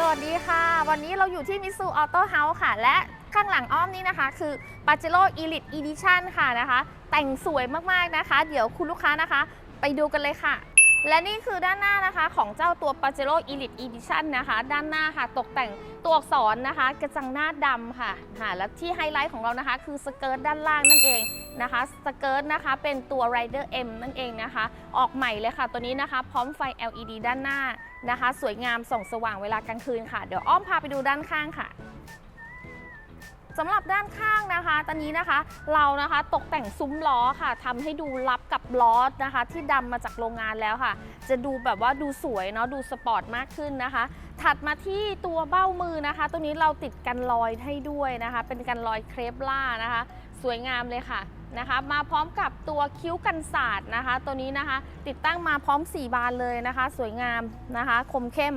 สวัสดีค่ะ วันนี้เราอยู่ที่มิสูออโต้เฮาส์ค่ะ และข้างหลังอ้อมนี้นะคะ คือ p a j e r o Elite Edition ค่ะนะคะ แต่งสวยมากๆนะคะ เดี๋ยวคุณลูกค้านะคะ ไปดูกันเลยค่ะ และนี่คือด้านหน้านะคะของเจ้าตัว p a j e r o Elite Edition นะคะ ด้านหน้าค่ะตกแต่งตัวอักษรนะคะ กระจังหน้าดำค่ะค่ะและที่ไฮไลท์ของเรานะคะ คือสเกิร์ตด้านล่างนั่นเองนะคะสเกิร์ตนะคะเป็นตัว Rider M นั่นเองนะคะ ออกใหม่เลยค่ะตัวนี้นะคะ พร้อมไฟ LED ด้านหน้านะคะ สวยงามส่องสว่างเวลากลางคืนค่ะ เดี๋ยวอ้อมพาไปดูด้านข้างค่ะ สำหรับด้านข้างนะคะ ตอนนี้นะคะเรานะคะตกแต่งซุ้มล้อค่ะทำให้ดูรับกับล้อนะคะ ที่ดำมาจากโรงงานแล้วค่ะ จะดูแบบว่าดูสวยเนาะดูสปอร์ตมากขึ้นนะคะ ถัดมาที่ตัวเบ้ามือนะคะ ตัวนี้เราติดกันรอยให้ด้วยนะคะ เป็นกันรอยเครปล่านะคะ สวยงามเลยค่ะนะคะ มาพร้อมกับตัวคิ้วกันศาสตร์นะคะ ตัวนี้นะคะ ติดตั้งมาพร้อม 4 บานเลยนะคะ สวยงามนะคะ คมเข้ม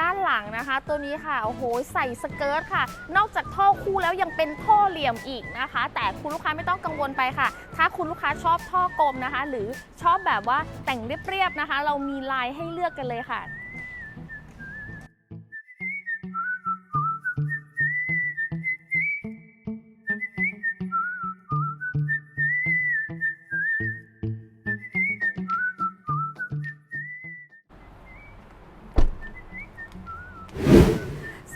ด้านหลังนะคะ ตัวนี้ค่ะโอ้โหใส่สเกิร์ตค่ะ นอกจากท่อคู่แล้วยังเป็นท่อเหลี่ยมอีกนะคะ แต่คุณลูกค้าไม่ต้องกังวลไปค่ะ ถ้าคุณลูกค้าชอบท่อกลมนะคะ หรือชอบแบบว่าแต่งเรียบๆนะคะ เรามีลายให้เลือกกันเลยค่ะ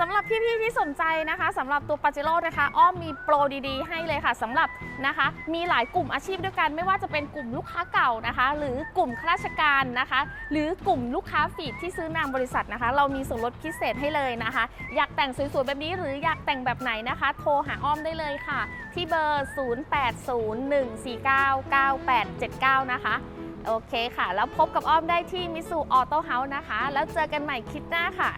สำหรับพี่ๆที่สนใจนะคะสำหรับตัวปาเจโร่นะคะอ้อมมีโปรดีๆ ให้เลยค่ะสำหรับนะคะมีหลายกลุ่มอาชีพด้วยกันไม่ว่าจะเป็นกลุ่มลูกค้าเก่านะคะ หรือกลุ่มข้าราชการนะคะ หรือกลุ่มลูกค้าฟีดที่ซื้อนามบริษัทนะคะ เรามีส่วนลดพิเศษให้เลยนะคะ อยากแต่งสวยๆแบบนี้หรืออยากแต่งแบบไหนนะคะ โทรหาอ้อมได้เลยค่ะ ที่เบอร์ 0801499879 นะคะโอเคค่ะ แล้วพบกับอ้อมได้ที่มิสูออโต้เฮาส์นะคะ แล้วเจอกันใหม่คลิปหน้าค่ะ